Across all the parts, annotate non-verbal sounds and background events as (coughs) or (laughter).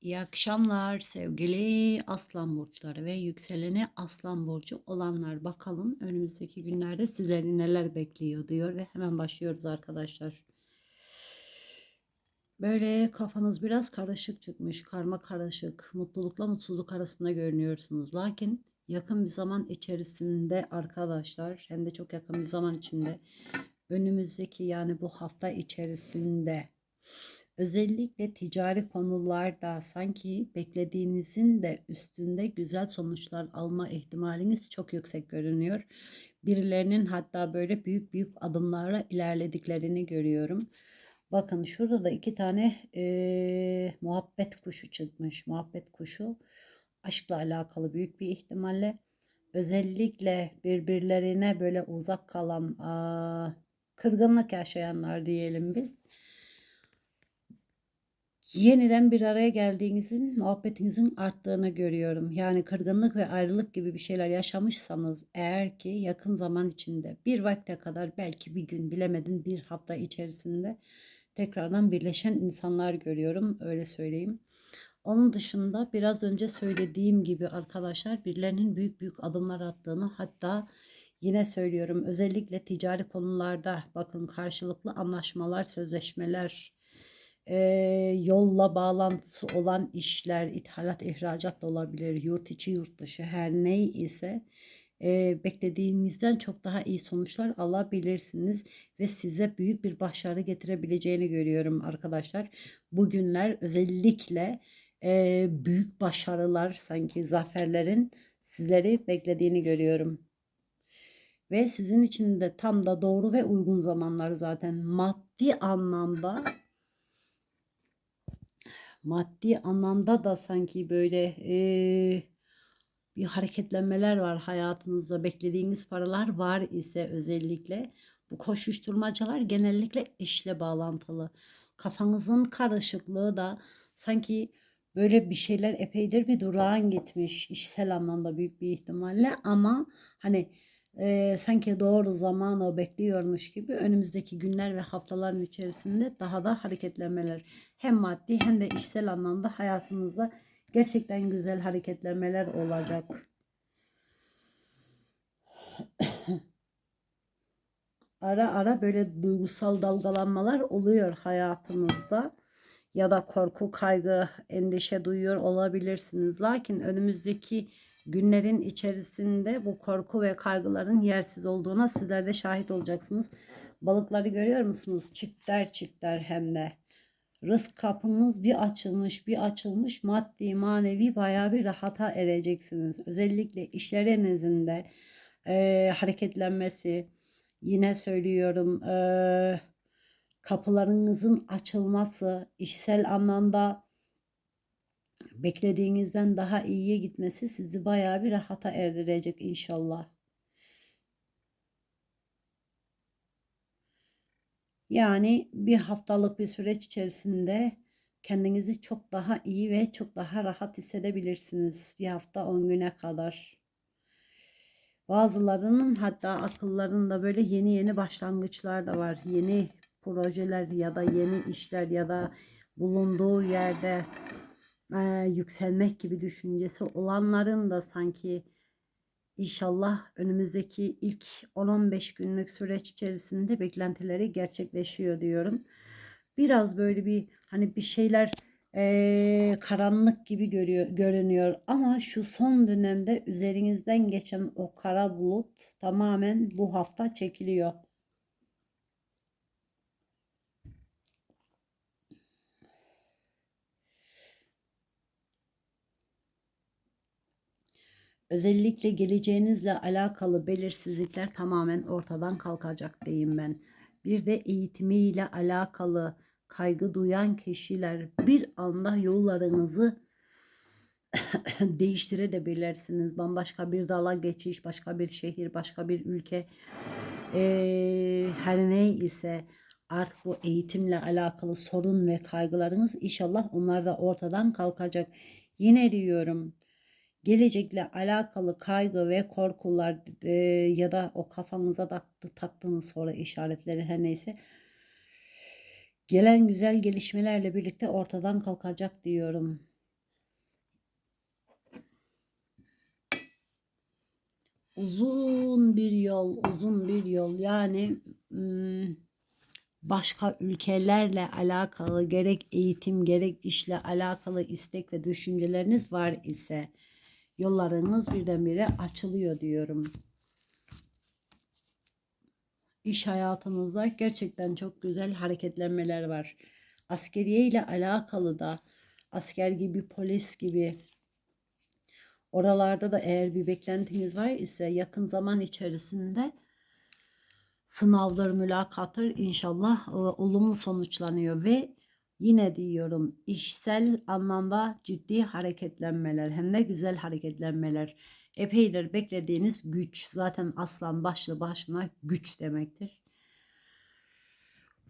İyi akşamlar sevgili Aslan burçları ve yükseleni Aslan burcu olanlar. Bakalım önümüzdeki günlerde sizleri neler bekliyor diyor ve hemen başlıyoruz arkadaşlar. Böyle kafanız biraz karışık çıkmış, karma karışık, mutlulukla mutsuzluk arasında görünüyorsunuz. Lakin yakın bir zaman içerisinde arkadaşlar, hem de çok yakın bir zaman içinde önümüzdeki yani bu hafta içerisinde Özellikle ticari konularda sanki beklediğinizin de üstünde güzel sonuçlar alma ihtimaliniz çok yüksek görünüyor. Birilerinin hatta böyle büyük büyük adımlarla ilerlediklerini görüyorum. Bakın şurada da iki tane e, muhabbet kuşu çıkmış. Muhabbet kuşu aşkla alakalı büyük bir ihtimalle. Özellikle birbirlerine böyle uzak kalan, aa, kırgınlık yaşayanlar diyelim biz yeniden bir araya geldiğinizin, muhabbetinizin arttığını görüyorum. Yani kırgınlık ve ayrılık gibi bir şeyler yaşamışsanız eğer ki yakın zaman içinde bir vakte kadar belki bir gün bilemedin bir hafta içerisinde tekrardan birleşen insanlar görüyorum öyle söyleyeyim. Onun dışında biraz önce söylediğim gibi arkadaşlar birilerinin büyük büyük adımlar attığını hatta yine söylüyorum özellikle ticari konularda bakın karşılıklı anlaşmalar, sözleşmeler, e, yolla bağlantısı olan işler, ithalat, ihracat da olabilir, yurt içi, yurt dışı her ne ise e, beklediğinizden çok daha iyi sonuçlar alabilirsiniz ve size büyük bir başarı getirebileceğini görüyorum arkadaşlar. Bugünler özellikle e, büyük başarılar sanki zaferlerin sizleri beklediğini görüyorum. Ve sizin için de tam da doğru ve uygun zamanlar zaten maddi anlamda maddi anlamda da sanki böyle e, bir hareketlenmeler var hayatınızda. Beklediğiniz paralar var ise özellikle. Bu koşuşturmacalar genellikle işle bağlantılı. Kafanızın karışıklığı da sanki böyle bir şeyler epeydir bir durağan gitmiş işsel anlamda büyük bir ihtimalle. Ama hani e, sanki doğru zamanı bekliyormuş gibi önümüzdeki günler ve haftaların içerisinde daha da hareketlenmeler hem maddi hem de işsel anlamda hayatınızda gerçekten güzel hareketlenmeler olacak. (coughs) ara ara böyle duygusal dalgalanmalar oluyor hayatınızda ya da korku, kaygı, endişe duyuyor olabilirsiniz. Lakin önümüzdeki günlerin içerisinde bu korku ve kaygıların yersiz olduğuna sizler de şahit olacaksınız. Balıkları görüyor musunuz? Çiftler çiftler hem de. Rızk kapınız bir açılmış bir açılmış maddi manevi baya bir rahata ereceksiniz. Özellikle işlerinizin de e, hareketlenmesi yine söylüyorum e, kapılarınızın açılması işsel anlamda beklediğinizden daha iyiye gitmesi sizi bayağı bir rahata erdirecek inşallah. Yani bir haftalık bir süreç içerisinde kendinizi çok daha iyi ve çok daha rahat hissedebilirsiniz. Bir hafta 10 güne kadar. Bazılarının hatta akıllarında böyle yeni yeni başlangıçlar da var. Yeni projeler ya da yeni işler ya da bulunduğu yerde e, yükselmek gibi düşüncesi olanların da sanki inşallah önümüzdeki ilk 10-15 günlük süreç içerisinde beklentileri gerçekleşiyor diyorum. Biraz böyle bir hani bir şeyler e, karanlık gibi görüyor, görünüyor ama şu son dönemde üzerinizden geçen o kara bulut tamamen bu hafta çekiliyor. Özellikle geleceğinizle alakalı belirsizlikler tamamen ortadan kalkacak diyeyim ben. Bir de eğitimiyle alakalı kaygı duyan kişiler bir anda yollarınızı (coughs) değiştirebilirsiniz. Bambaşka bir dala geçiş, başka bir şehir, başka bir ülke ee, her ne ise artık bu eğitimle alakalı sorun ve kaygılarınız inşallah onlar da ortadan kalkacak. Yine diyorum gelecekle alakalı kaygı ve korkular e, ya da o kafanıza taktı, taktığınız soru işaretleri her neyse gelen güzel gelişmelerle birlikte ortadan kalkacak diyorum. Uzun bir yol, uzun bir yol. Yani başka ülkelerle alakalı gerek eğitim gerek işle alakalı istek ve düşünceleriniz var ise yollarınız birdenbire açılıyor diyorum. İş hayatınızda gerçekten çok güzel hareketlenmeler var. Askeriye ile alakalı da asker gibi, polis gibi oralarda da eğer bir beklentiniz var ise yakın zaman içerisinde sınavlar, mülakatlar inşallah e, olumlu sonuçlanıyor ve yine diyorum işsel anlamda ciddi hareketlenmeler hem de güzel hareketlenmeler. Epeydir beklediğiniz güç zaten aslan başlı başına güç demektir.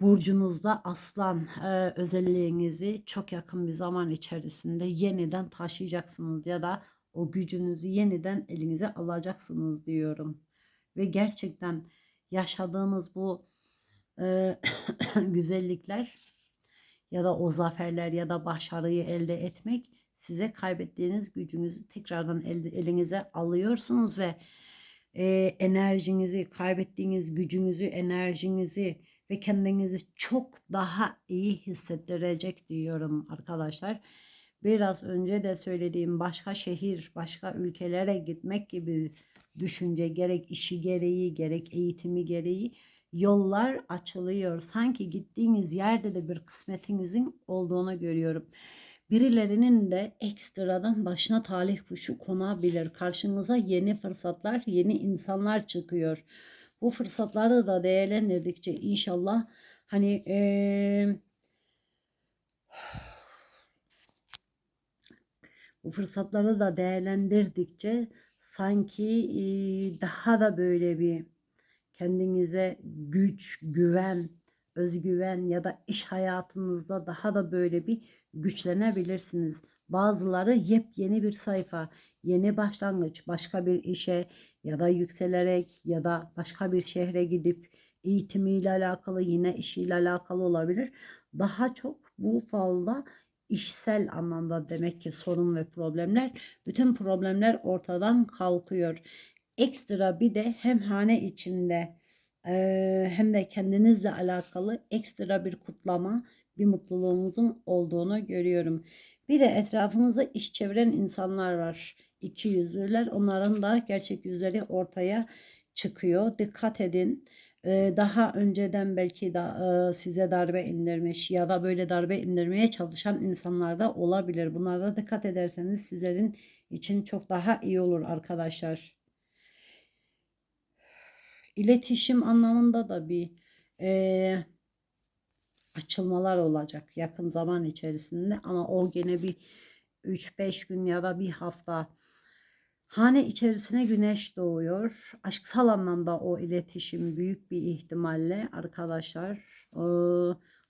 Burcunuzda aslan e, özelliğinizi çok yakın bir zaman içerisinde yeniden taşıyacaksınız ya da o gücünüzü yeniden elinize alacaksınız diyorum. Ve gerçekten yaşadığınız bu e, (coughs) güzellikler ya da o zaferler ya da başarıyı elde etmek size kaybettiğiniz gücünüzü tekrardan el, elinize alıyorsunuz ve e, enerjinizi, kaybettiğiniz gücünüzü, enerjinizi ve kendinizi çok daha iyi hissettirecek diyorum arkadaşlar. Biraz önce de söylediğim başka şehir, başka ülkelere gitmek gibi düşünce gerek işi gereği gerek eğitimi gereği yollar açılıyor. Sanki gittiğiniz yerde de bir kısmetinizin olduğunu görüyorum. Birilerinin de ekstradan başına talih kuşu konabilir. Karşınıza yeni fırsatlar, yeni insanlar çıkıyor. Bu fırsatları da değerlendirdikçe inşallah hani ee, (sighs) bu fırsatları da değerlendirdikçe sanki daha da böyle bir kendinize güç, güven, özgüven ya da iş hayatınızda daha da böyle bir güçlenebilirsiniz. Bazıları yepyeni bir sayfa, yeni başlangıç, başka bir işe ya da yükselerek ya da başka bir şehre gidip eğitimiyle alakalı yine işiyle alakalı olabilir. Daha çok bu falda işsel anlamda demek ki sorun ve problemler, bütün problemler ortadan kalkıyor. Ekstra bir de hem hane içinde e, hem de kendinizle alakalı ekstra bir kutlama, bir mutluluğunuzun olduğunu görüyorum. Bir de etrafınızda iş çeviren insanlar var. İki yüzlüler. Onların da gerçek yüzleri ortaya çıkıyor. Dikkat edin. Daha önceden belki de size darbe indirmiş ya da böyle darbe indirmeye çalışan insanlar da olabilir. Bunlara dikkat ederseniz sizlerin için çok daha iyi olur arkadaşlar. İletişim anlamında da bir e, açılmalar olacak yakın zaman içerisinde ama o gene bir 3-5 gün ya da bir hafta hane içerisine güneş doğuyor. Aşksal anlamda o iletişim büyük bir ihtimalle arkadaşlar e,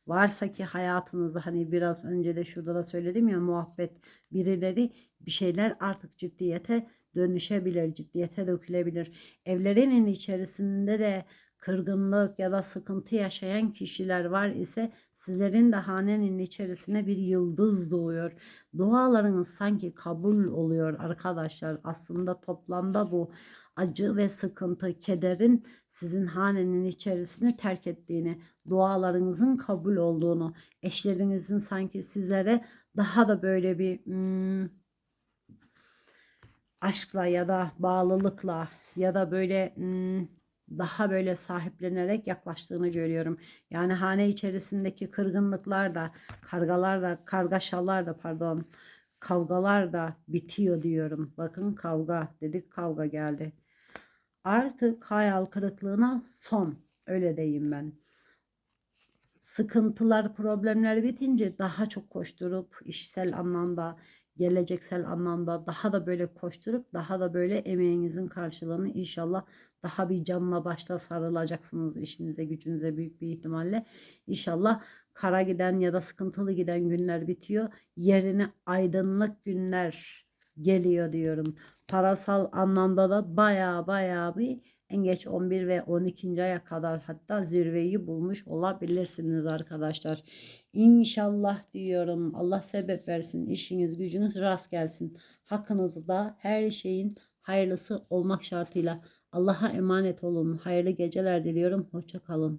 varsa ki hayatınızda hani biraz önce de şurada da söyledim ya muhabbet birileri bir şeyler artık ciddiyete dönüşebilir, ciddiyete dökülebilir. Evlerinin içerisinde de kırgınlık ya da sıkıntı yaşayan kişiler var ise sizlerin de hanenin içerisine bir yıldız doğuyor. Dualarınız sanki kabul oluyor arkadaşlar. Aslında toplamda bu acı ve sıkıntı, kederin sizin hanenin içerisine terk ettiğini, dualarınızın kabul olduğunu, eşlerinizin sanki sizlere daha da böyle bir hmm, aşkla ya da bağlılıkla ya da böyle hmm, daha böyle sahiplenerek yaklaştığını görüyorum. Yani hane içerisindeki kırgınlıklar da, kargalar da, kargaşalar da pardon, kavgalar da bitiyor diyorum. Bakın kavga dedik kavga geldi. Artık hayal kırıklığına son. Öyle diyeyim ben. Sıkıntılar, problemler bitince daha çok koşturup işsel anlamda geleceksel anlamda daha da böyle koşturup daha da böyle emeğinizin karşılığını inşallah daha bir canla başla sarılacaksınız işinize gücünüze büyük bir ihtimalle. İnşallah kara giden ya da sıkıntılı giden günler bitiyor. Yerine aydınlık günler geliyor diyorum. Parasal anlamda da baya baya bir en geç 11 ve 12. aya kadar hatta zirveyi bulmuş olabilirsiniz arkadaşlar. İnşallah diyorum Allah sebep versin işiniz gücünüz rast gelsin. Hakkınızı da her şeyin hayırlısı olmak şartıyla. Allah'a emanet olun. Hayırlı geceler diliyorum. Hoşça kalın.